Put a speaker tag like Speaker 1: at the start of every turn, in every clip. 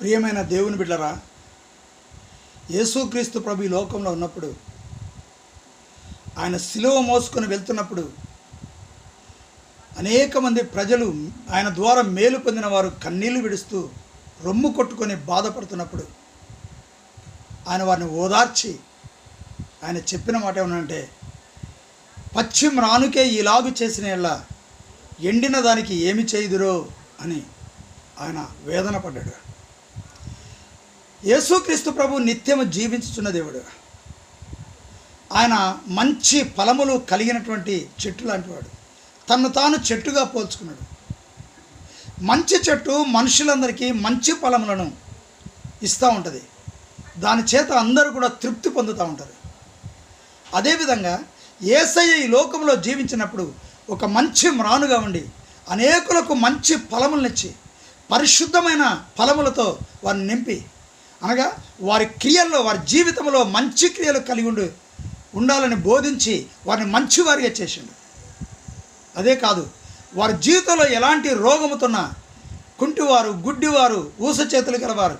Speaker 1: ప్రియమైన దేవుని బిడ్డరా యేసుక్రీస్తు ప్రభు ఈ లోకంలో ఉన్నప్పుడు ఆయన సిలువ మోసుకొని వెళ్తున్నప్పుడు అనేక మంది ప్రజలు ఆయన ద్వారా మేలు పొందిన వారు కన్నీళ్ళు విడుస్తూ రొమ్ము కొట్టుకొని బాధపడుతున్నప్పుడు ఆయన వారిని ఓదార్చి ఆయన చెప్పిన మాట ఏమనంటే పశ్చిమ రానుకే ఇలాగు చేసిన ఎలా ఎండిన దానికి ఏమి చేయుదురో అని ఆయన వేదన పడ్డాడు. యేసుక్రీస్తు ప్రభు నిత్యము జీవించుచున్న దేవుడు. ఆయన మంచి ఫలములు కలిగినటువంటి చెట్టు లాంటివాడు తను తాను చెట్టుగా పోల్చుకున్నాడు. మంచి చెట్టు మనుషులందరికీ మంచి ఫలములను ఇస్తూ ఉంటుంది. దాని చేత అందరూ కూడా తృప్తి పొందుతూ ఉంటారు. అదేవిధంగా ఏసయ్య ఈ లోకంలో జీవించినప్పుడు ఒక మంచి మ్రానుగా ఉండి అనేకులకు మంచి ఫలములనిచ్చి పరిశుద్ధమైన ఫలములతో వారిని నింపి అనగా వారి క్రియల్లో వారి జీవితంలో మంచి క్రియలు కలిగి ఉండు ఉండాలని బోధించి వారిని మంచివారిగా చేసిండు. అదే కాదు వారి జీవితంలో ఎలాంటి రోగముతున్నా కుంటివారు గుడ్డివారు ఊస చేతులు గలవారు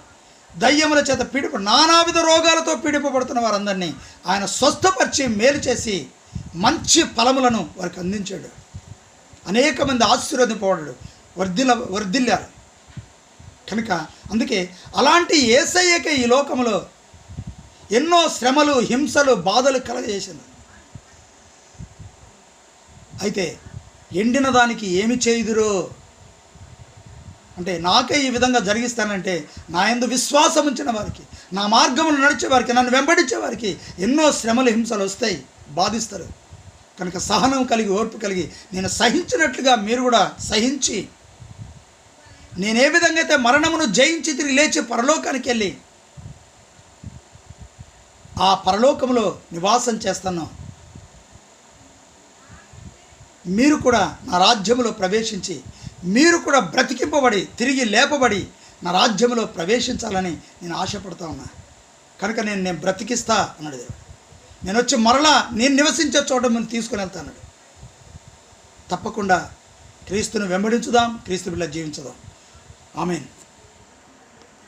Speaker 1: దయ్యముల చేత పీడిప నానావిధ రోగాలతో పీడిపబడుతున్న వారందరినీ ఆయన స్వస్థపరిచి మేలు చేసి మంచి ఫలములను వారికి అందించాడు. అనేక మంది ఆశీర్వదింపబడ్డాడు వర్ధిల్ల వర్ధిల్లారు. కనుక అందుకే అలాంటి ఏసయ్యకే ఈ లోకంలో ఎన్నో శ్రమలు హింసలు బాధలు కలగజేసింది. అయితే ఎండిన దానికి ఏమి చేయుదురో? అంటే నాకే ఈ విధంగా జరిగిస్తానంటే నా ఎందు విశ్వాసం ఉంచిన వారికి నా మార్గములు నడిచే వారికి నన్ను వెంబడించే వారికి ఎన్నో శ్రమలు హింసలు వస్తాయి బాధిస్తారు. కనుక సహనం కలిగి ఓర్పు కలిగి నేను సహించినట్లుగా మీరు కూడా సహించి నేను ఏ విధంగా అయితే మరణమును జయించి తిరిగి లేచి పరలోకానికి వెళ్ళి ఆ పరలోకంలో నివాసం చేస్తాను మీరు కూడా నా రాజ్యములో ప్రవేశించి మీరు కూడా బ్రతికింపబడి తిరిగి లేపబడి నా రాజ్యములో ప్రవేశించాలని నేను ఆశపడతా ఉన్నా. కనుక నేను నేను బ్రతికిస్తా అన్నాడు దేవుడు. నేను వచ్చి మరలా నేను నివసించే చోట నేను తీసుకుని వెళ్తాను అన్నాడు. తప్పకుండా క్రీస్తును వెంబడించుదాం క్రీస్తు బిడ్డ జీవించుదాం. Amen.